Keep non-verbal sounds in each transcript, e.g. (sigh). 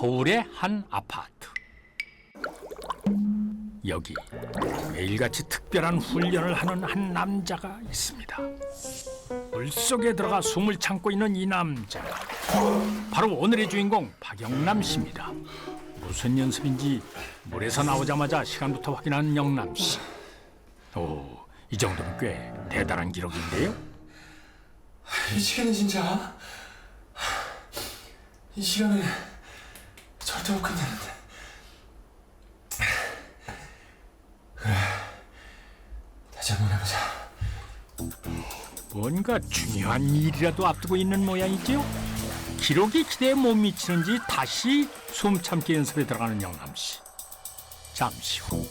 서울의 한 아파트. 여기 매일같이 특별한 훈련을 하는 한 남자가 있습니다. 물속에 들어가 숨을 참고 있는 이 남자. 바로 오늘의 주인공 박영남 씨입니다. 무슨 연습인지 물에서 나오자마자 시간부터 확인하는 영남 씨. 오, 이 정도면 꽤 대단한 기록인데요. 이 시간은 진짜 이 시간을 절대 못 끝내는데 그래 다시 한번 해보자 뭔가 중요한 일이라도 앞두고 있는 모양이지요. 기록이 기대에 못 미치는지 다시 숨 참기 연습에 들어가는 영남 씨. 잠시 후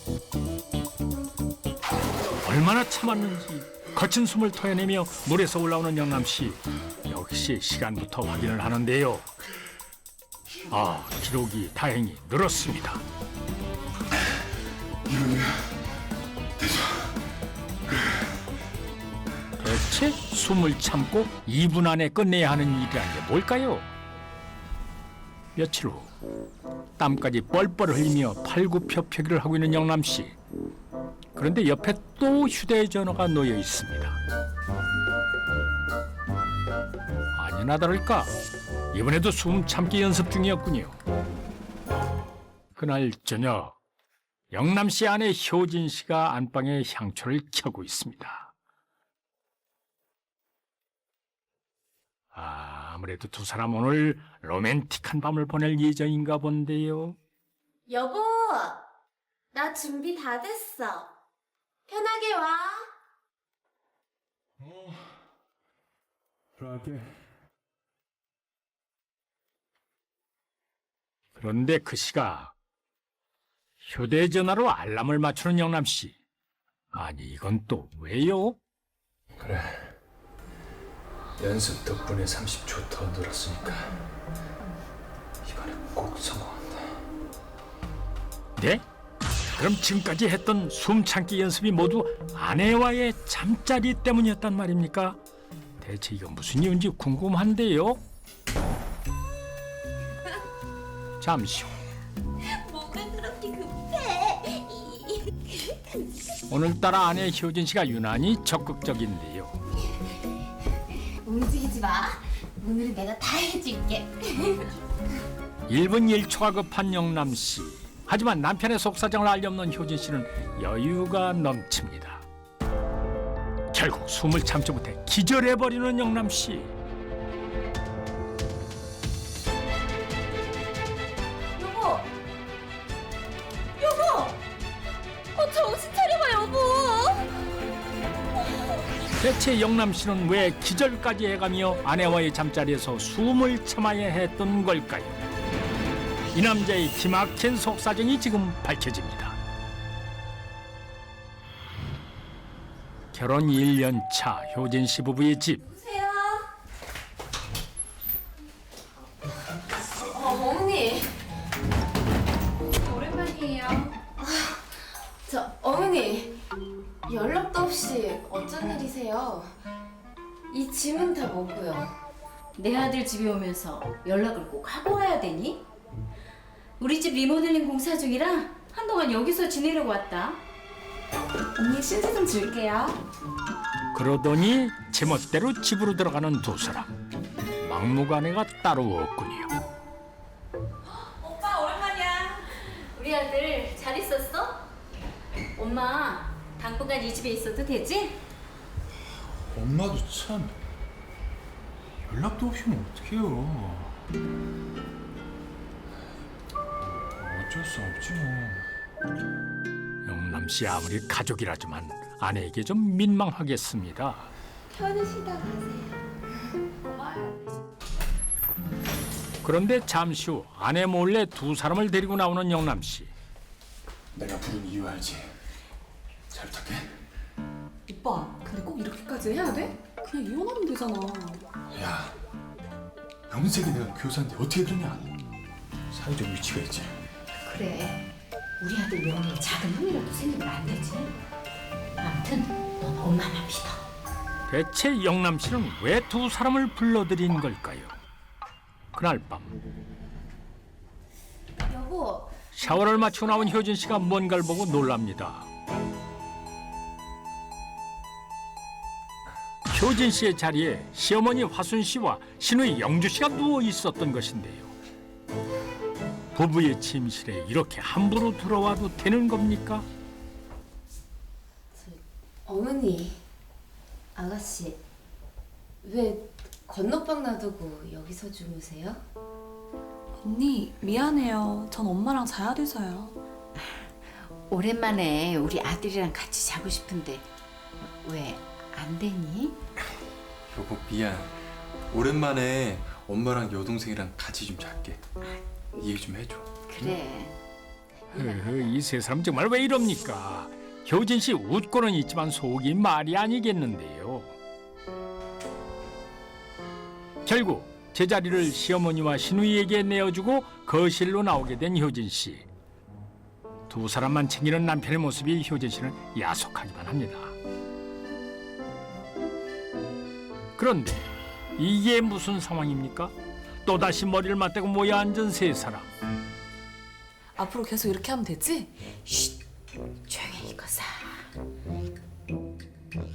얼마나 참았는지 거친 숨을 토해내며 물에서 올라오는 영남 씨. 역시 시간부터 확인을 하는데요. 아 기록이 다행히 늘었습니다. 대체 숨을 참고 2분 안에 끝내야 하는 일이란 게 뭘까요? 며칠 후 땀까지 뻘뻘 흘리며 팔굽혀펴기를 하고 있는 영남 씨. 그런데 옆에 또 휴대전화가 놓여 있습니다. 아니나 다를까 이번에도 숨 참기 연습 중이었군요. 그날 저녁 영남 씨 아내 효진 씨가 안방에 향초를 켜고 있습니다. 아, 아무래도 두 사람 오늘 로맨틱한 밤을 보낼 예정인가 본데요. 여보, 나 준비 다 됐어. 편하게 와. 들어갈게 그런데 그 시각 휴대전화로 알람을 맞추는 영남 씨. 아니 이건 또 왜요? 그래 연습 덕분에 30초 더 늘었으니까 이번에 꼭 성공한다 네? 그럼 지금까지 했던 숨참기 연습이 모두 아내와의 잠자리 때문이었단 말입니까? 대체 이건 무슨 이유인지 궁금한데요. 잠시 후 뭐가 그렇게 급해? 오늘따라 아내 효진 씨가 유난히 적극적인데요. 움직이지 마. 오늘은 내가 다 해줄게. 1분 1초가 급한 영남 씨. 하지만 남편의 속사정을 알려없는 효진 씨는 여유가 넘칩니다. 결국 숨을 참지 못해 기절해버리는 영남 씨. 대체 영남 씨는 왜 기절까지 해가며 아내와의 잠자리에서 숨을 참아야 했던 걸까요? 이 남자의 기막힌 속사정이 지금 밝혀집니다. 결혼 1년 차 효진 씨 부부의 집. 짐은 다 뭐고요? 내 아들 집에 오면서 연락을 꼭 하고 와야 되니? 우리 집 리모델링 공사 중이라 한동안 여기서 지내려고 왔다. 언니 신세 좀 줄게요. 그러더니 제멋대로 집으로 들어가는 두 사람. 막무가내가 따로 없군요. 오빠 오랜만이야. 우리 아들 잘 있었어? 엄마 당분간 이 집에 있어도 되지? 엄마도 참 연락도 없이 면 어떡해요 어쩔 수 없지 뭐 영남 씨 아무리 가족이라지만 아내에게 좀 민망하겠습니다. 편히 쉬다 가세요. 그런데 잠시 후 아내 몰래 두 사람을 데리고 나오는 영남 씨. 내가 부른 이유 알지? 잘 부탁해 오빠, 근데 꼭 이렇게까지 해야 돼? 그냥 이혼하면 되잖아. 야 명색이 내가 교사인데 어떻게 그러냐 사회적 위치가 있지 그래. 우리 아들 명예에 작은 흠이라도 생기면 안 되지. 아무튼 넌 엄마만 믿어. 대체 영남 씨는 왜 두 사람을 불러들인 걸까요? 그날 밤 여보, 샤워를 마치고 나온 효진 씨가 뭔가를 보고 놀랍니다. 효진 씨의 자리에 시어머니 화순 씨와 시누이 영주 씨가 누워 있었던 것인데요. 부부의 침실에 이렇게 함부로 들어와도 되는 겁니까? 어머니, 아가씨, 왜 건너방 놔두고 여기서 주무세요? 언니 미안해요. 전 엄마랑 자야 돼서요. 오랜만에 우리 아들이랑 같이 자고 싶은데 왜 안 되니? 여보 미안. 오랜만에 엄마랑 여동생이랑 같이 좀 잘게. 이해 좀 해줘. 그래. 이세 사람 정말 왜 이럽니까? 효진 씨 웃고는 있지만 속이 말이 아니겠는데요. 결국 제자리를 시어머니와 시누이에게 내어주고 거실로 나오게 된 효진 씨. 두 사람만 챙기는 남편의 모습이 효진 씨는 야속하기만 합니다. 그런데 이게 무슨 상황입니까? 또다시 머리를 맞대고 모여 앉은 세 사람. 앞으로 계속 이렇게 하면 되지? 조용히 거사.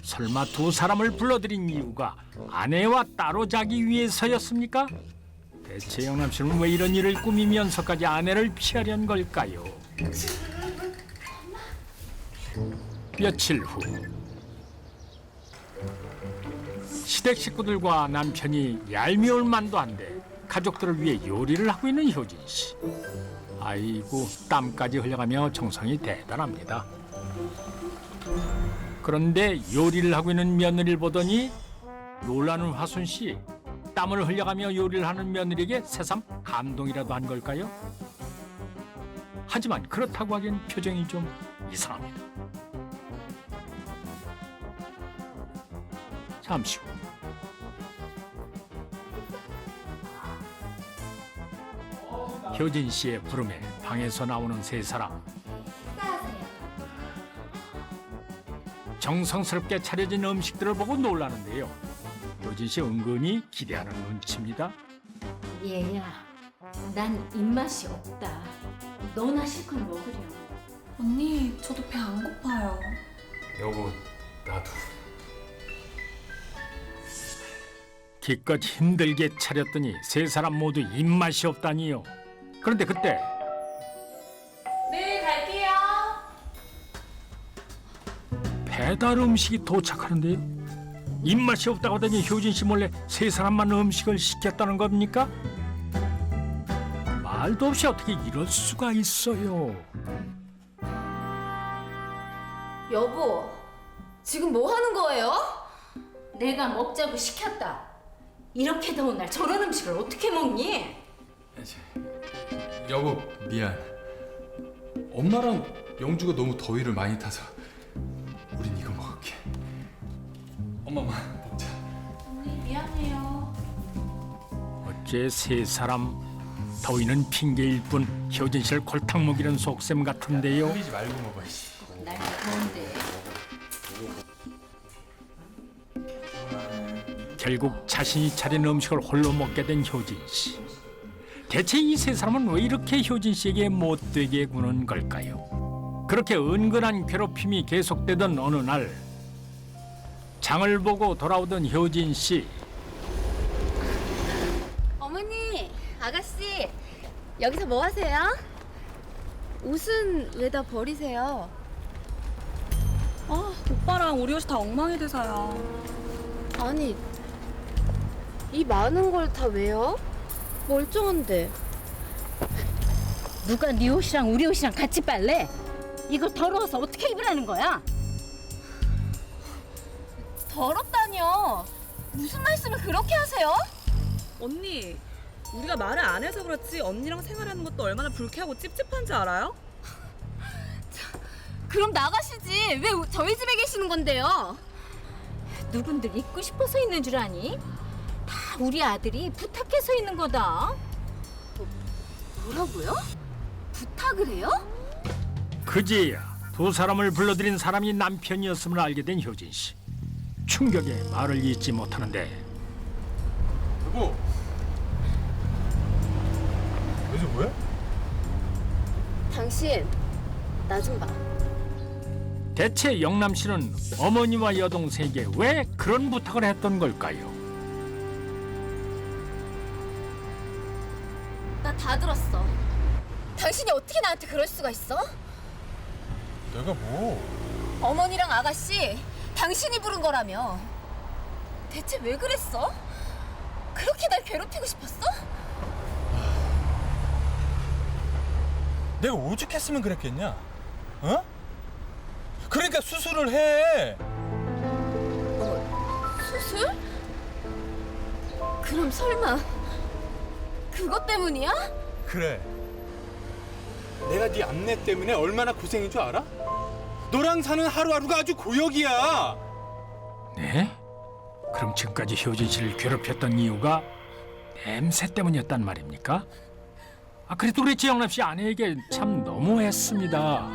설마 두 사람을 불러들인 이유가 아내와 따로 자기 위해서였습니까? 대체 영남 씨는 왜 이런 일을 꾸미면서까지 아내를 피하려는 걸까요? 며칠 후 시댁 식구들과 남편이 얄미울 만도 한데 가족들을 위해 요리를 하고 있는 효진 씨. 아이고 땀까지 흘려가며 정성이 대단합니다. 그런데 요리를 하고 있는 며느리를 보더니 놀라는 화순 씨 땀을 흘려가며 요리를 하는 며느리에게 새삼 감동이라도 한 걸까요? 하지만 그렇다고 하기엔 표정이 좀 이상합니다. 잠시 후 효진 씨의 부름에 방에서 나오는 세 사람 정성스럽게 차려진 음식들을 보고 놀라는데요. 효진 씨 은근히 기대하는 눈치입니다. 얘야, 난 입맛이 없다. 너나 실컷 먹으렴. 언니 저도 배 안 고파요. 여보 나도. 기껏 힘들게 차렸더니 세 사람 모두 입맛이 없다니요. 그런데 그때 네 갈게요. 배달 음식이 도착하는데요. 입맛이 없다고 하더니 효진 씨 몰래 세 사람만 음식을 시켰다는 겁니까? 말도 없이 어떻게 이럴 수가 있어요. 여보, 지금 뭐 하는 거예요? 내가 먹자고 시켰다. 이렇게 더운 날 저런 음식을 어떻게 먹니? 여보 미안. 엄마랑 영주가 너무 더위를 많이 타서 우린 이거 먹을게. 엄마만 먹자. 언니 미안해요. 어째 세 사람 더위는 핑계일 뿐 효진 씨를 골탕 먹이는 속셈 같은데요. 흘리지 말고 먹어. 씨. 날 더운데. 결국 자신이 차린 음식을 홀로 먹게 된 효진 씨. 대체 이 세 사람은 왜 이렇게 효진 씨에게 못되게 구는 걸까요? 그렇게 은근한 괴롭힘이 계속되던 어느 날 장을 보고 돌아오던 효진 씨. 어머니, 아가씨, 여기서 뭐 하세요? 옷은 왜 다 버리세요? 아 오빠랑 우리 옷이 다 엉망이 돼서요. 아니, 이 많은 걸 다 왜요? 멀쩡한데. 누가 네 옷이랑 우리 옷이랑 같이 빨래? 이거 더러워서 어떻게 입으라는 거야? 더럽다뇨. 무슨 말씀을 그렇게 하세요? 언니 우리가 말을 안 해서 그렇지 언니랑 생활하는 것도 얼마나 불쾌하고 찝찝한지 알아요? 그럼 나가시지. 왜 우- 저희 집에 계시는 건데요? 누군들 입고 싶어서 있는 줄 아니? 다 우리 아들이 부탁해서 있는 거다. 뭐라고요? 부탁을 해요? 그제야 두 사람을 불러들인 사람이 남편이었음을 알게 된 효진 씨. 충격에 말을 잇지 못하는데 여보. 여기서 뭐야? 당신 나 좀 봐. 대체 영남 씨는 어머니와 여동생에게 왜 그런 부탁을 했던 걸까요? 나 다 들었어. 당신이 어떻게 나한테 그럴 수가 있어? 내가 뭐? 어머니랑 아가씨 당신이 부른 거라며. 대체 왜 그랬어? 그렇게 날 괴롭히고 싶었어? 내가 오죽했으면 그랬겠냐? 어? 그러니까 수술을 해. 수술? 그럼 설마 그것 때문이야? 그래. 내가 네 암내 때문에 얼마나 고생인 줄 알아? 너랑 사는 하루하루가 아주 고역이야. 네? 그럼 지금까지 효진 씨를 괴롭혔던 이유가 냄새 때문이었단 말입니까? 아 그래도 그랬지 영남 씨 아내에게 참 너무했습니다.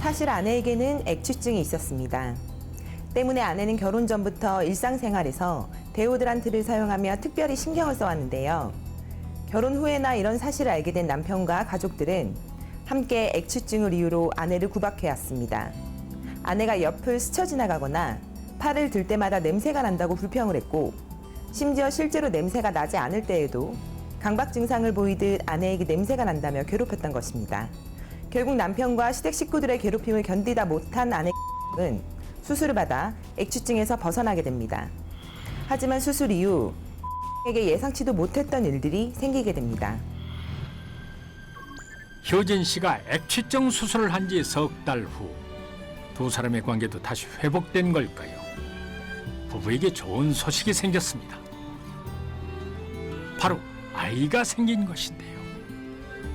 사실 아내에게는 액취증이 있었습니다. 때문에 아내는 결혼 전부터 일상생활에서 데오드란트를 사용하며 특별히 신경을 써왔는데요. 결혼 후에나 이런 사실을 알게 된 남편과 가족들은 함께 액취증을 이유로 아내를 구박해왔습니다. 아내가 옆을 스쳐 지나가거나 팔을 들 때마다 냄새가 난다고 불평을 했고 심지어 실제로 냄새가 나지 않을 때에도 강박 증상을 보이듯 아내에게 냄새가 난다며 괴롭혔던 것입니다. 결국 남편과 시댁 식구들의 괴롭힘을 견디다 못한 아내는 수술을 받아 액취증에서 벗어나게 됩니다. 하지만 수술 이후 에게 예상치도 못했던 일들이 생기게 됩니다. 효진 씨가 액취증 수술을 한 지 석 달 후 두 사람의 관계도 다시 회복된 걸까요? 부부에게 좋은 소식이 생겼습니다. 바로 아이가 생긴 것인데요.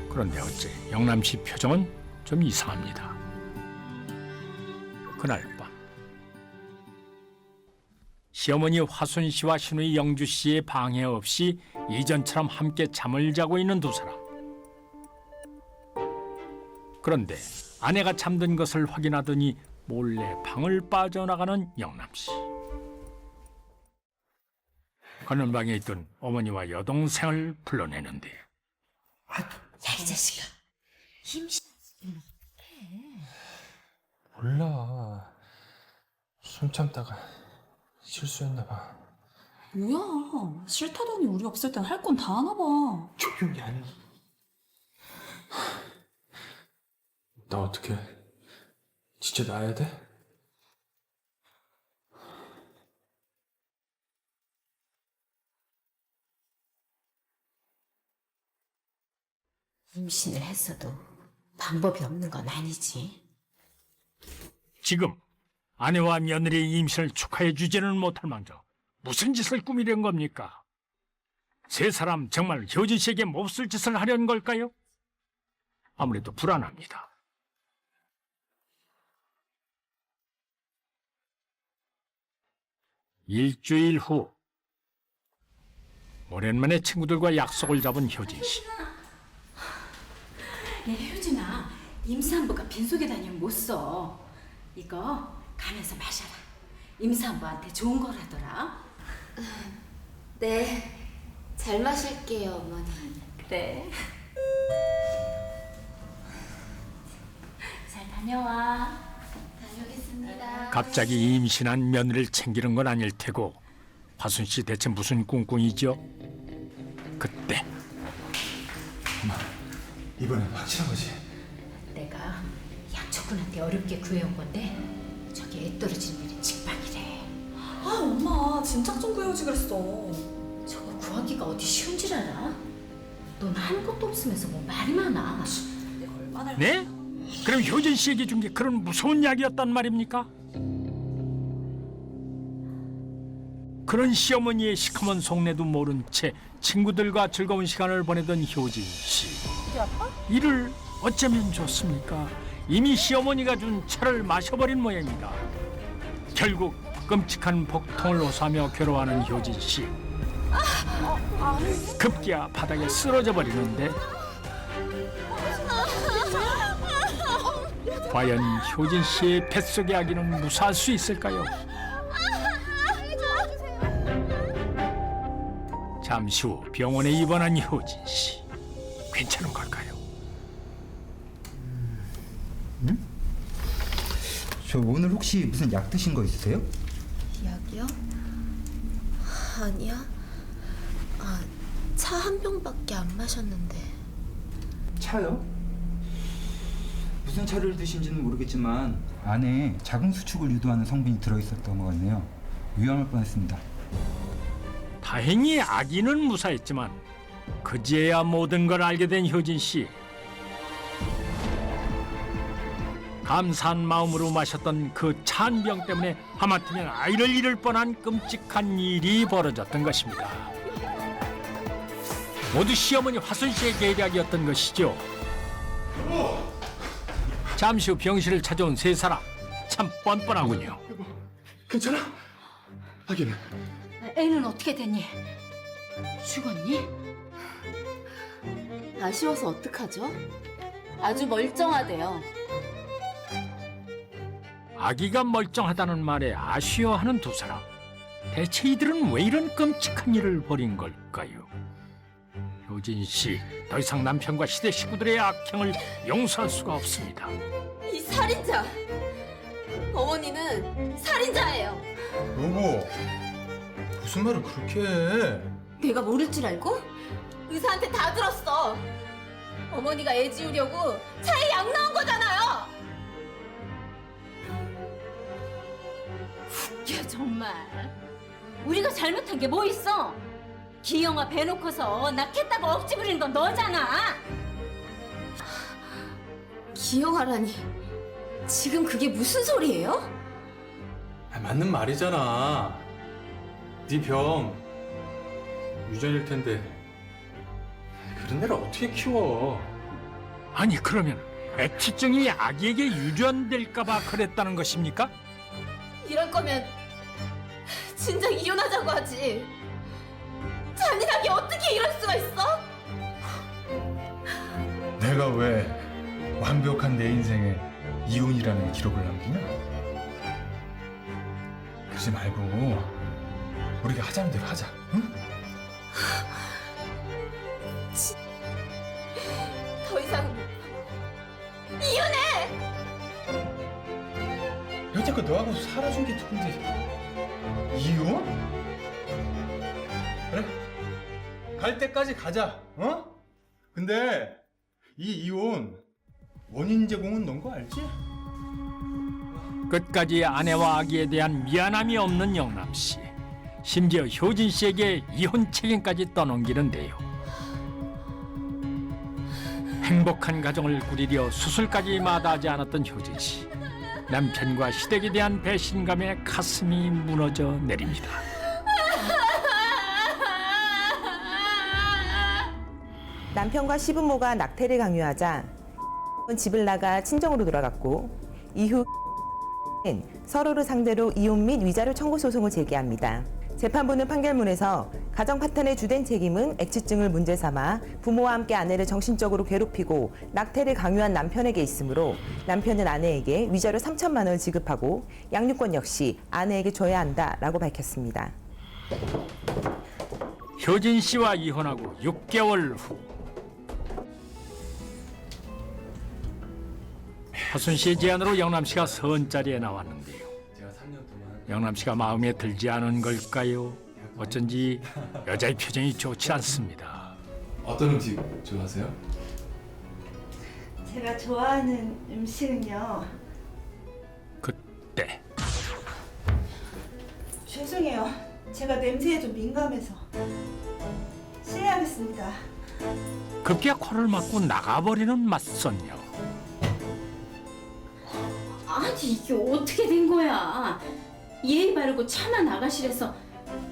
그런데 어째 영남 씨 표정은 좀 이상합니다. 그날 밤 시어머니 화순 씨와 시누이 영주 씨의 방해 없이 이전처럼 함께 잠을 자고 있는 두 사람. 그런데 아내가 잠든 것을 확인하더니 몰래 방을 빠져나가는 영남 씨. 그는 방에 있던 어머니와 여동생을 불러내는데 몰라. 숨 참다가 실수했나 봐. 뭐야? 싫다더니 우리 없을 땐 할 건 다 하나 봐. 조용히 안. 나 어떻게? 진짜 나야 돼? 임신을 했어도 방법이 없는 건 아니지. 지금 아내와 며느리의 임신을 축하해 주지는 못할 망정 무슨 짓을 꾸미려는 겁니까? 세 사람 정말 효진 씨에게 몹쓸 짓을 하려는 걸까요? 아무래도 불안합니다. 일주일 후 오랜만에 친구들과 약속을 잡은 효진 씨. 야, 효진아, 임산부가 빈속에 다니면 못 써. 이거 가면서 마셔라. 임산부한테 좋은 거라더라. 네. 잘 마실게요, 어머니. 그래. 잘 다녀와. 다녀오겠습니다. 갑자기 임신한 며느리를 챙기는 건 아닐 테고 화순 씨 대체 무슨 꿍꿍이죠? 그때 이번엔 확실한 거지. 내가 약초군한테 어렵게 구해온 건데 저기 애 떨어지는 일이 직방이래. 아 엄마 진작 좀 구해오지 그랬어. 저거 구하기가 어디 쉬운 줄 알아? 넌 하는 것도 없으면서 뭐 말이 많아. 내가 얼마나 네? 그럼 효진 씨에게 준 게 그런 무서운 약이었단 말입니까? 그런 시어머니의 시커먼 속내도 모른 채 친구들과 즐거운 시간을 보내던 효진 씨. 이를 어쩌면 좋습니까? 이미 시어머니가 준 차를 마셔버린 모양입니다. 결국 끔찍한 복통을 호소하며 괴로워하는 효진 씨. 급기야 바닥에 쓰러져 버리는데 과연 효진 씨의 뱃속의 아기는 무사할 수 있을까요? 잠시 후 병원에 입원한 효진 씨. 괜찮은 걸까요? 저 오늘 혹시 무슨 약 드신 거 있으세요? 약이요? 아니야. 아, 차 한 병밖에 안 마셨는데. 차요? 무슨 차를 드신지는 모르겠지만 안에 자궁 수축을 유도하는 성분이 들어있었던 것 같네요. 위험할 뻔했습니다. 다행히 아기는 무사했지만 그제야 모든 걸 알게 된 효진 씨. 감사한 마음으로 마셨던 그 찬 병 때문에 하마터면 아이를 잃을 뻔한 끔찍한 일이 벌어졌던 것입니다. 모두 시어머니 화순 씨의 계략이었던 것이죠. 잠시 후 병실을 찾아온 세 사람 참 뻔뻔하군요. 괜찮아? 하기는 애는 어떻게 됐니? 죽었니? 아쉬워서 어떡하죠? 아주 멀쩡하대요. 아기가 멀쩡하다는 말에 아쉬워하는 두 사람. 대체 이들은 왜 이런 끔찍한 일을 벌인 걸까요? 효진 씨, 더 이상 남편과 시대 식구들의 악행을 용서할 수가 없습니다. 이 살인자! 어머니는 살인자예요. 여보, 무슨 말을 그렇게 해? 내가 모를 줄 알고? 의사한테 다 들었어. 어머니가 애 지우려고 차에 약 넣은 거잖아요. 야 정말 우리가 잘못한 게 뭐 있어? 기영아 배놓고서 낳겠다고 억지 부리는 건 너잖아. 기억하라니. 지금 그게 무슨 소리예요? 아, 맞는 말이잖아. 네 병 유전일 텐데 그런 애를 어떻게 키워? 아니 그러면 액취증이 아기에게 유전될까봐 그랬다는 것입니까? 이럴 거면 진작 이혼하자고 하지. 잔인하게 어떻게 이럴 수가 있어? 내가 왜 완벽한 내 인생에 이혼이라는 기록을 남기냐? 그러지 말고 우리가 하자는 대로 하자, 응? 여태껏 너하고 살아준 게 누군데 이혼? 그래? 갈 때까지 가자, 어? 근데 이 이혼 원인 제공은 넌 거 알지? 끝까지 아내와 아기에 대한 미안함이 없는 영남 씨. 심지어 효진 씨에게 이혼 책임까지 떠넘기는데요. 행복한 가정을 꾸리려 수술까지 마다하지 않았던 효진 씨. 남편과 시댁에 대한 배신감에 가슴이 무너져 내립니다. 남편과 시부모가 낙태를 강요하자 (laughs) 집을 나가 친정으로 돌아갔고 이후 는 (laughs) 서로를 상대로 이혼 및 위자료 청구 소송을 제기합니다. 재판부는 판결문에서 가정 파탄의 주된 책임은 액취증을 문제 삼아 부모와 함께 아내를 정신적으로 괴롭히고 낙태를 강요한 남편에게 있으므로 남편은 아내에게 위자료 3천만 원을 지급하고 양육권 역시 아내에게 줘야 한다라고 밝혔습니다. 효진 씨와 이혼하고 6개월 후 하순 씨의 제안으로 영남 씨가 선 자리에 나왔는데요. 제가 3년 동안 영남 씨가 마음에 들지 않은 걸까요? 어쩐지 여자의 표정이 좋지 않습니다. 어떤 음식 좋아하세요? 제가 좋아하는 음식은요. 그때 죄송해요. 제가 냄새에 좀 민감해서. 실례하겠습니다. 급기야 코를 막고 나가버리는 맞선녀. 아니 이게 어떻게 된 거야? 예의 바르고 차만 나가시래서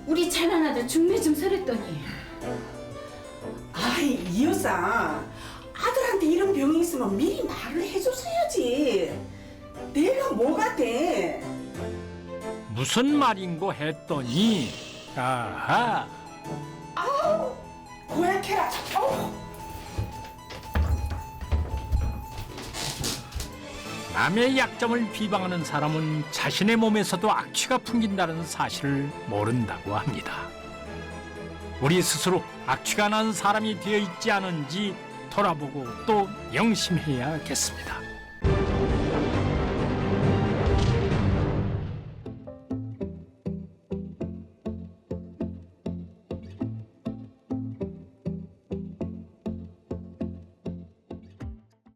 우리 잘난 아들 중매 좀 서랬더니 아이 이 여사 아들한테 이런 병이 있으면 미리 말을 해줬어야지. 내가 뭐가 돼? 무슨 말인고 했더니 아하 고약해라. 어우. 남의 약점을 비방하는 사람은 자신의 몸에서도 악취가 풍긴다는 사실을 모른다고 합니다. 우리 스스로 악취가 난 사람이 되어 있지 않은지 돌아보고 또 명심해야겠습니다.